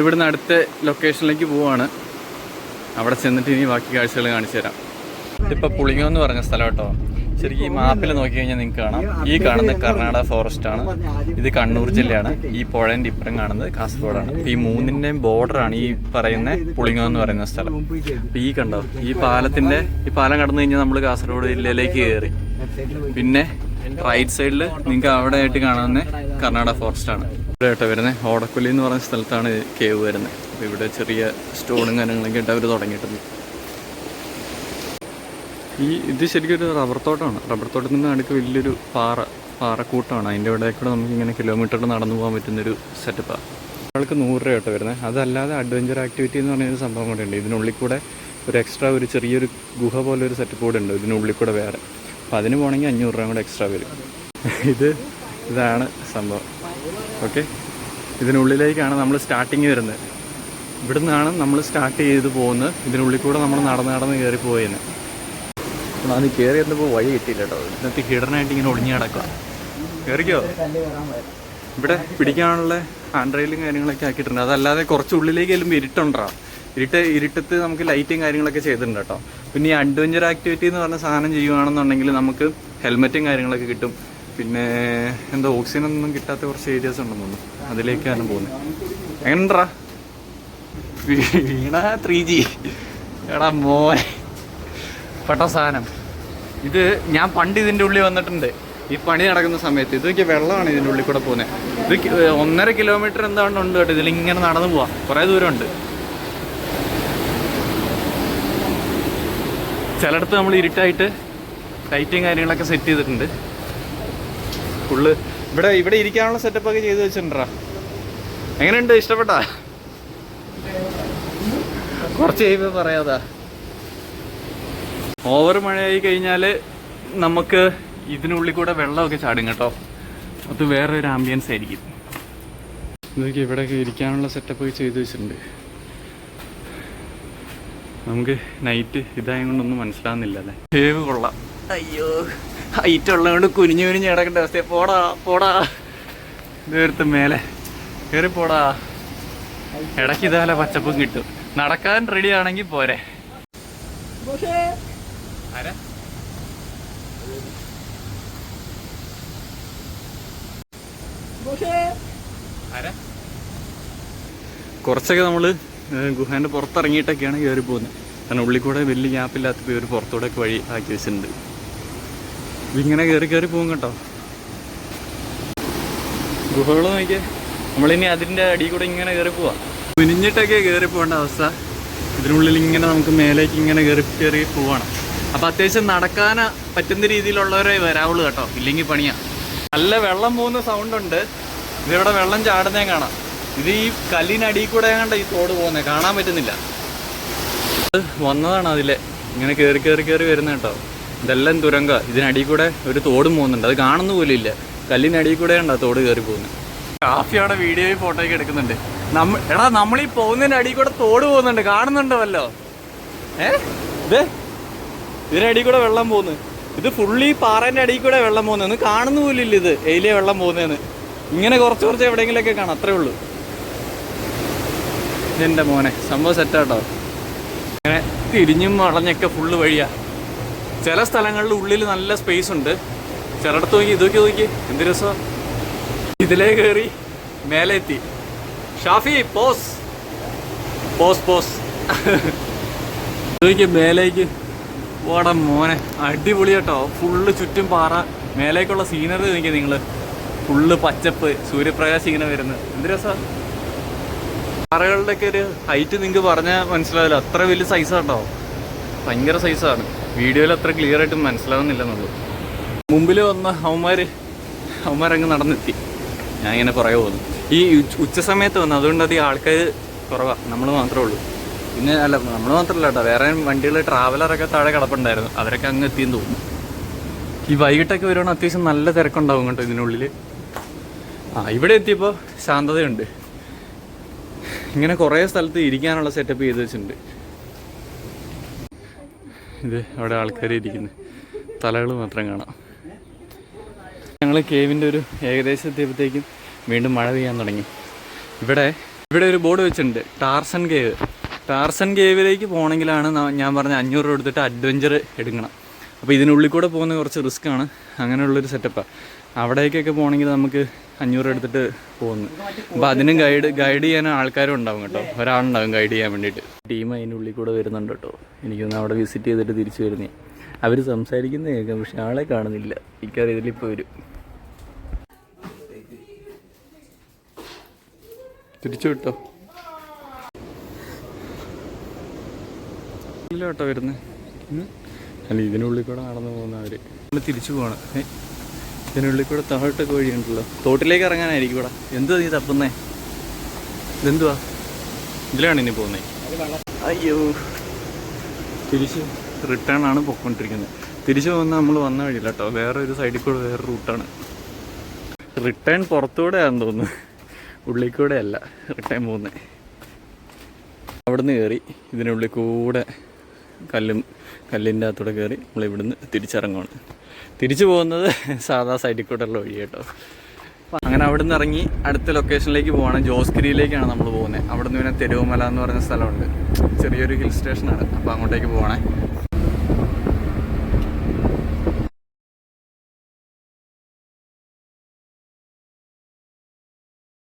ഇവിടുന്ന് അടുത്ത ലൊക്കേഷനിലേക്ക് പോവാണ്. അവിടെ ചെന്നിട്ട് ഇനി ബാക്കി കാഴ്ചകൾ കാണിച്ചു തരാം. ഇതിപ്പോൾ പുളിങ്ങോ എന്ന് പറഞ്ഞ സ്ഥലം കേട്ടോ. ശരിക്കും ഈ മാപ്പിൽ നോക്കി കഴിഞ്ഞാൽ നിങ്ങൾക്ക് കാണാം. ഈ കാണുന്നത് കർണാടക ഫോറസ്റ്റ് ആണ്. ഇത് കണ്ണൂർ ജില്ലയാണ്. ഈ പുഴന്റെ ഇപ്പുറം കാണുന്നത് കാസർഗോഡാണ്. ഈ മൂന്നിന്റെയും ബോർഡറാണ് ഈ പറയുന്ന പുളിങ്ങോ എന്ന് പറയുന്ന സ്ഥലം. അപ്പൊ ഈ കണ്ടോ ഈ പാലത്തിന്റെ ഈ പാലം കടന്നു കഴിഞ്ഞാൽ നമ്മൾ കാസർഗോഡ് ജില്ലയിലേക്ക് കയറി. പിന്നെ റൈറ്റ് സൈഡിൽ നിങ്ങൾക്ക് അവിടെ ആയിട്ട് കാണുന്ന കർണാടക ഫോറസ്റ്റ് ആണ്. ഇവിടെ വരുന്നത് ഓടക്കൊല്ലി എന്ന് പറയുന്ന സ്ഥലത്താണ് കേവ് വരുന്നത് അപ്പോൾ ഇവിടെ ചെറിയ സ്റ്റോണും കാര്യങ്ങളൊക്കെ ആയിട്ട് അവർ തുടങ്ങിയിട്ടുണ്ട്. ഈ ഇത് ശരിക്കും ഒരു റബ്ബർ തോട്ടമാണ് റബ്ബർ നിന്ന് നടുക്ക് വലിയൊരു പാറ പാറക്കൂട്ടമാണ് അതിന്റെ ഇവിടെ കൂടെ നമുക്ക് ഇങ്ങനെ കിലോമീറ്റർ നടന്നു പോകാൻ പറ്റുന്നൊരു സെറ്റപ്പാണ് ഒരാൾക്ക് നൂറ് രൂപ കേട്ടോ വരുന്നത് അതല്ലാതെ അഡ്വഞ്ചർ ആക്ടിവിറ്റി എന്ന് പറയുന്ന സംഭവം കൂടെ ഉണ്ട്. ഇതിനുള്ളിൽ കൂടെ ഒരു എക്സ്ട്രാ ഒരു ചെറിയൊരു ഗുഹ പോലെ ഒരു സെറ്റപ്പ് കൂടെ ഉണ്ട്. ഇതിനുള്ളിൽ കൂടെ വേറെ. അപ്പോൾ അതിന് പോകണമെങ്കിൽ അഞ്ഞൂറ് രൂപ കൂടെ എക്സ്ട്രാ വരും. ഇത് ഇതാണ് സംഭവം. ഓക്കെ. ഇതിനുള്ളിലേക്കാണ് നമ്മൾ സ്റ്റാർട്ടിങ് വരുന്നത്. ഇവിടുന്നാണ് നമ്മൾ സ്റ്റാർട്ട് ചെയ്ത് പോകുന്നത്. ഇതിനുള്ളിൽ കൂടെ നമ്മൾ നടന്ന് നടന്ന് കയറി പോയേനെ. അത് കയറി വന്നപ്പോൾ വഴി കിട്ടിയില്ല കേട്ടോ. ഇതിനകത്ത് ഹിഡനായിട്ട് ഇങ്ങനെ ഒളിഞ്ഞു കിടക്കുക കയറിക്കോ ഇവിടെ പിടിക്കാനുള്ള ഹാൻഡ് റെയിലും കാര്യങ്ങളൊക്കെ ആക്കിയിട്ടുണ്ട്. അതല്ലാതെ കുറച്ച് ഉള്ളിലേക്ക് ചെല്ലുമ്പോൾ ഇരുട്ടുണ്ടാ? ഇരുട്ട് ഇരുട്ടത്ത് നമുക്ക് ലൈറ്റും കാര്യങ്ങളൊക്കെ ചെയ്തിട്ടുണ്ട് കേട്ടോ. പിന്നെ ഈ അഡ്വഞ്ചർ ആക്ടിവിറ്റി എന്ന് പറഞ്ഞ സാധനം ചെയ്യുകയാണെന്നുണ്ടെങ്കിൽ നമുക്ക് ഹെൽമെറ്റും കാര്യങ്ങളൊക്കെ കിട്ടും. പിന്നെ എന്താ ഓക്സിജൻ ഒന്നും കിട്ടാത്ത കുറച്ച് ഏരിയാസ് ഉണ്ടെന്ന് തോന്നുന്നു. അതിലേക്കാണ് പോകുന്നത് എങ്ങനെണ്ടാ വീണ ത്രീ ജി എടാ മോനെ. പെട്ട സാധനം. ഇത് ഞാൻ പണ്ട് ഇതിന്റെ ഉള്ളിൽ വന്നിട്ടുണ്ട്. ഈ പണി നടക്കുന്ന സമയത്ത്. ഇതൊക്കെ വെള്ളമാണ് ഇതിന്റെ ഉള്ളിൽ കൂടെ പോകുന്നത് ഇത് ഒന്നര കിലോമീറ്റർ എന്താണ് ഉണ്ട് കേട്ടോ ഇതിലിങ്ങനെ നടന്നു പോവാം. കുറേ ദൂരമുണ്ട്. ചിലയിടത്ത് നമ്മൾ ഇരുട്ടായിട്ട് ലൈറ്റും കാര്യങ്ങളൊക്കെ സെറ്റ് ചെയ്തിട്ടുണ്ട്. ഫുള്ള്. ഇവിടെ ഇവിടെ ഇരിക്കാനുള്ള സെറ്റപ്പ് ഒക്കെ ചെയ്ത് വെച്ചിട്ടുണ്ടാ എങ്ങനെയുണ്ട്? ഇഷ്ടപ്പെട്ടാ? കുറച്ച് കഴിയുമ്പോൾ പറയാതാ. ഓവർ മഴയായി കഴിഞ്ഞാൽ നമുക്ക് ഇതിനുള്ളിൽ കൂടെ വെള്ളമൊക്കെ ചാടും കേട്ടോ. അത് വേറെ ഒരു ആംബിയൻസ് ആയിരിക്കും. ഇതൊക്കെ ഇവിടെയൊക്കെ ഇരിക്കാനുള്ള സെറ്റപ്പ് ഒക്കെ ചെയ്തു വെച്ചിട്ടുണ്ട്. നമുക്ക് നൈറ്റ് ഇതായത് കൊണ്ടൊന്നും മനസ്സിലാവുന്നില്ല അല്ലേ? കേവ് കൊള്ളാം. അയ്യോ. ഹൈറ്റ് ഉള്ളതുകൊണ്ട് കുനിഞ്ഞു കുനിഞ്ഞ് കിടക്കേണ്ട അവസ്ഥ പോടാ പോടാ. ഇതെടുത്ത് മേലെ. കയറി പോടാ. ഇടയ്ക്ക് ഇതുപോലെ പച്ചപ്പും കിട്ടും. നടക്കാൻ റെഡി ആണെങ്കിൽ പോരെ. ആരാ? ആരാ? കുറച്ചൊക്കെ നമ്മൾ ഗുഹേന്റെ പുറത്തിറങ്ങിയിട്ടൊക്കെയാണ് കയറി പോകുന്നത്. കാരണം ഉള്ളിൽ കൂടെ വലിയ ഗ്യാപ്പില്ലാത്തപ്പോൾ ഒരു പുറത്തൂടെ ഒക്കെ വഴി ആക്കി വെച്ചിട്ടുണ്ട്. ഇങ്ങനെ കയറി കയറി പോകും കേട്ടോ. ഗുഹകൾ നോക്കിയേ. നമ്മളിനി അതിന്റെ അടി കൂടെ ഇങ്ങനെ കയറി പോവാ. മിനിഞ്ഞിട്ടൊക്കെ കയറി പോകേണ്ട അവസ്ഥ. ഇതിനുള്ളിൽ ഇങ്ങനെ നമുക്ക് മേലേക്ക് ഇങ്ങനെ കയറി കയറി പോവാണ്. അപ്പോൾ അത്യാവശ്യം നടക്കാൻ പറ്റുന്ന രീതിയിലുള്ളവരെ വരാവുള്ളൂ കേട്ടോ. ഇല്ലെങ്കിൽ പണിയാ. നല്ല വെള്ളം പോകുന്ന സൗണ്ട് ഉണ്ട്. ഇതിവിടെ വെള്ളം ചാടുന്നേ കാണാം. ഇത് ഈ കല്ലിനടിയിൽ കൂടെ കണ്ട ഈ തോട് പോകുന്നത് കാണാൻ പറ്റുന്നില്ല. വന്നതാണ് അതിലെ. ഇങ്ങനെ കയറി കയറി കയറി വരുന്ന കേട്ടോ. ഇതെല്ലാം തുരങ്ക. ഇതിനടിയിൽ കൂടെ ഒരു തോടും പോകുന്നുണ്ട് അത് കാണുന്ന പോലും ഇല്ല. കല്ലിനടിയിൽ കൂടെ ഉണ്ടോ തോട് കയറി പോകുന്നത് കാഫി അവിടെ വീഡിയോയിൽ ഫോട്ടോയൊക്കെ എടുക്കുന്നുണ്ട്. നമ്മ എടാ നമ്മൾ ഈ പോകുന്നതിന്റെ അടിയിൽ കൂടെ തോട് പോകുന്നുണ്ട്. കാണുന്നുണ്ടോ ഏ? ഇത് ഇതിനടിയിൽ കൂടെ വെള്ളം പോകുന്നു. ഇത് ഫുള്ളി പാറേന്റെ അടിയിൽ കൂടെ വെള്ളം പോകുന്നത് ഒന്ന് കാണുന്ന പോലും ഇല്ല ഇത്. എയിലെ വെള്ളം പോകുന്നതെന്ന് ഇങ്ങനെ കുറച്ച് കുറച്ച് എവിടെയെങ്കിലൊക്കെ കാണാം. അത്രേ ഉള്ളൂ. എന്റെ മോനെ. സംഭവം സെറ്റാട്ടോ അങ്ങനെ തിരിഞ്ഞും വളഞ്ഞൊക്കെ ഫുള്ള് വഴിയാ. ചില സ്ഥലങ്ങളിൽ ഉള്ളിൽ നല്ല സ്പേസ് ഉണ്ട്. ചിലയിടത്ത് നോക്കി ഇതൊക്കെ നോക്കി. എന്ത് രസോ. ഇതിലേ കയറി മേലെ എത്തി ഷാഫി പോസ്. Pose pose. ഇതൊക്കെ മേലേക്ക്. വാടാ മോനെ അടിപൊളി കേട്ടോ. ഫുള്ള് ചുറ്റും പാറ. മേലേക്കുള്ള സീനറി നോക്കി നിങ്ങൾ ഫുള്ള് പച്ചപ്പ് സൂര്യപ്രകാശം ഇങ്ങനെ വരുന്നത്. എന്ത് രസ. പാറകളുടെയൊക്കെ ഒരു ഹൈറ്റ് നിങ്ങൾക്ക് പറഞ്ഞാൽ മനസ്സിലാവില്ല. അത്ര വലിയ സൈസ് കേട്ടോ. ഭയങ്കര സൈസാണ് വീഡിയോയിൽ അത്ര ക്ലിയർ ആയിട്ട് മനസ്സിലാവുന്നില്ലെന്നുള്ളൂ. മുമ്പിൽ വന്ന അവന്മാര് അവന്മാരങ്ങ് നടന്നെത്തി. ഞാൻ ഇങ്ങനെ പുറകെ പോകുന്നു. ഈ ഉച്ച- സമയത്ത് വന്നു അതുകൊണ്ട് അധികം ആൾക്കാർ കുറവാണ് നമ്മൾ മാത്രമേ ഉള്ളൂ. പിന്നെ അല്ല നമ്മൾ മാത്രമല്ല കേട്ടോ. വേറെ വണ്ടികൾ ട്രാവലറൊക്കെ താഴെ കിടപ്പുണ്ടായിരുന്നു. അവരൊക്കെ അങ്ങ് എത്തിയെന്ന് തോന്നുന്നു. ഈ വൈകിട്ടൊക്കെ വരുവാണെങ്കിൽ അത്യാവശ്യം നല്ല തിരക്കുണ്ടാവും കേട്ടോ ഇതിനുള്ളിൽ ആ ഇവിടെ എത്തിയപ്പോൾ ശാന്തതയുണ്ട്. ഇങ്ങനെ കുറേ സ്ഥലത്ത് ഇരിക്കാനുള്ള സെറ്റപ്പ് ചെയ്ത് വെച്ചിട്ടുണ്ട്. ഇത് അവിടെ ആൾക്കാർ ഇരിക്കുന്നത് തലകൾ മാത്രം കാണാം. ഞങ്ങൾ കേവിന്റെ ഒരു ഏകദേശം എത്തിയപ്പോഴത്തേക്കും വീണ്ടും മഴ പെയ്യാൻ തുടങ്ങി. ഇവിടെ ഇവിടെ ഒരു ബോർഡ് വെച്ചിട്ടുണ്ട് ടാർസൺ കേവ്. ടാർസൺ കേവിലേക്ക് പോകണമെങ്കിലാണ് ഞാൻ പറഞ്ഞ അഞ്ഞൂറ് രൂപ എടുത്തിട്ട് അഡ്വഞ്ചർ എടുക്കണം. അപ്പോൾ ഇതിനുള്ളിൽ കൂടെ പോകുന്ന കുറച്ച് റിസ്ക്കാണ്. അങ്ങനെയുള്ളൊരു സെറ്റപ്പാണ് അവിടേക്കൊക്കെ പോകണമെങ്കിൽ നമുക്ക് അഞ്ഞൂറ് എടുത്തിട്ട് പോകുന്നു. അപ്പോൾ അതിനും ഗൈഡ് ഗൈഡ് ചെയ്യാൻ ആൾക്കാരും ഉണ്ടാവും കേട്ടോ. ഒരാളുണ്ടാവും ഗൈഡ് ചെയ്യാൻ വേണ്ടിയിട്ട്. ടീം അതിന്റെ ഉള്ളിൽ കൂടെ വരുന്നുണ്ട് കേട്ടോ. എനിക്കൊന്ന് അവിടെ വിസിറ്റ് ചെയ്തിട്ട് തിരിച്ചു വരുന്നേ. അവർ സംസാരിക്കുന്ന കേൾക്കാം പക്ഷെ ആളെ കാണുന്നില്ല. എനിക്കറിയാം ഇതിലിപ്പോൾ വരും. തിരിച്ചു വിട്ടോ? ഇല്ല കേട്ടോ വരുന്നത് അല്ല ഇതിനുള്ളിൽ കൂടെ നടന്നു പോകുന്നവര്. നമ്മൾ തിരിച്ചു പോകണം ഇതിനുള്ളിൽ കൂടെ താഴോട്ടൊക്കെ വഴിയുണ്ടല്ലോ. തോട്ടിലേക്ക് ഇറങ്ങാനായിരിക്കും ഇവിടെ. എന്തുവാ നീ തപ്പുന്നേ? ഇതെന്തുവാ? ഇതിലാണ് ഇനി പോകുന്നേ. അയ്യോ. തിരിച്ച് റിട്ടേൺ ആണ് പൊയ്ക്കൊണ്ടിരിക്കുന്നത് തിരിച്ചു പോകുന്ന നമ്മൾ വന്ന വഴിയില്ല കേട്ടോ. വേറെ ഒരു സൈഡിൽ കൂടെ വേറെ റൂട്ടാണ് റിട്ടേൺ പുറത്തൂടെ ആണെന്ന് തോന്നുന്നു. ഉള്ളിൽ കൂടെ അല്ല റിട്ടേൺ പോകുന്നത് അവിടുന്ന് കയറി ഇതിനുള്ളിൽ കൂടെ കല്ലും കല്ലിന്റെ അകത്തൂടെ കയറി നമ്മൾ ഇവിടുന്ന് തിരിച്ചിറങ്ങുകയാണ് തിരിച്ചു പോകുന്നത് സാധാ സൈഡിൽ കൂടെയുള്ള വഴി കേട്ടോ. അങ്ങനെ അവിടെ നിന്ന് ഇറങ്ങി അടുത്ത ലൊക്കേഷനിലേക്ക് പോവാണ്. ജോസ്ഗിരിയിലേക്കാണ് നമ്മൾ പോകുന്നത്. അവിടെ നിന്ന് പിന്നെ തെരുവുമല എന്ന് പറഞ്ഞ സ്ഥലമുണ്ട്. ചെറിയൊരു ഹിൽ സ്റ്റേഷനാണ് അപ്പോൾ അങ്ങോട്ടേക്ക് പോകണേ